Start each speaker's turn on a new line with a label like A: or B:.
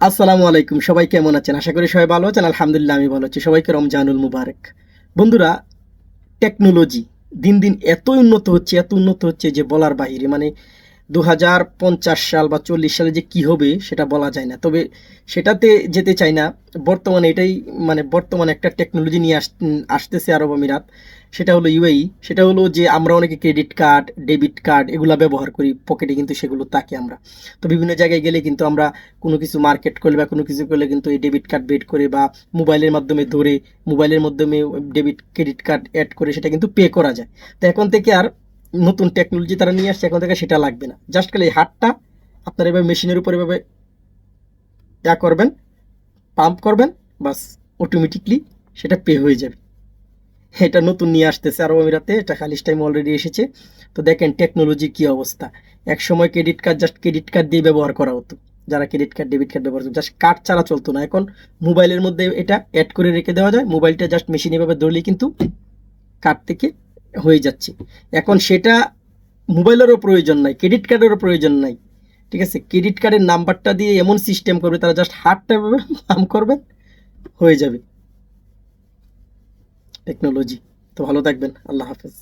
A: আসসালামু আলাইকুম, সবাই কেমন আছেন? আশা করি সবাই ভালো আছেন, আলহামদুলিল্লাহ আমি ভালো আছি। সবাইকে রমজানুল মুবারক। বন্ধুরা টেকনোলজি দিন দিন এত উন্নত হচ্ছে, এত উন্নত হচ্ছে যে বলার বাহিরে। মানে দু হাজার পঞ্চাশ সাল বা চল্লিশ সালে যে কি হবে সেটা বলা যায় না। তবে সেটাতে যেতে চাই না। বর্তমানে এটাই মানে বর্তমানে একটা টেকনোলজি নিয়ে আস আসতেছে আরব আমিরাত। সেটা হলো ইউএই সেটা হলো যে আমরা অনেকে ক্রেডিট কার্ড ডেবিট কার্ড এগুলো ব্যবহার করি। পকেটে কিন্তু সেগুলো তাকে আমরা। তো বিভিন্ন জায়গায় গেলে কিন্তু আমরা কোনো কিছু মার্কেট করলে বা কোনো কিছু করলে কিন্তু এই ডেবিট কার্ড বেড করে বা মোবাইলের মাধ্যমে ধরে মোবাইলের মাধ্যমে ডেবিট ক্রেডিট কার্ড অ্যাড করে সেটা কিন্তু পে করা যায়। তো এখন থেকে আর নতুন টেকনোলজি তারা নিয়ে আসছে, এখন থেকে সেটা লাগবে না। জাস্ট খালি হাতটা আপনার এভাবে মেশিনের উপর এভাবে যা করবেন পাম্প করবেন, বাস অটোমেটিকলি সেটা পে হয়ে যাবে। এটা নতুন নিয়ে আসতেছে আরব আমিরাতে, এটা খালিস টাইম অলরেডি এসেছে। তো দেখেন টেকনোলজির কী অবস্থা। এক সময় credit card just credit card দিয়ে ব্যবহার করা হতো। যারা ক্রেডিট কার্ড ডেবিট কার্ড ব্যবহার করতো জাস্ট কার্ড ছাড়া চলতো না। এখন মোবাইলের মধ্যে এটা অ্যাড করে রেখে দেওয়া যায়। মোবাইলটা জাস্ট মেশিন এভাবে ধরলেই কিন্তু কার্ড থেকে হয়ে যাচ্ছে। এখন সেটা মোবাইলেরও প্রয়োজন নাই, ক্রেডিট কার্ডেরও প্রয়োজন নাই, ঠিক আছে? ক্রেডিট কার্ডের নাম্বারটা দিয়ে এমন সিস্টেম করবে, তারা জাস্ট হাতটা পাম করবেন হয়ে যাবে। টেকনোলজি। তো ভালো থাকবেন, আল্লাহ হাফেজ।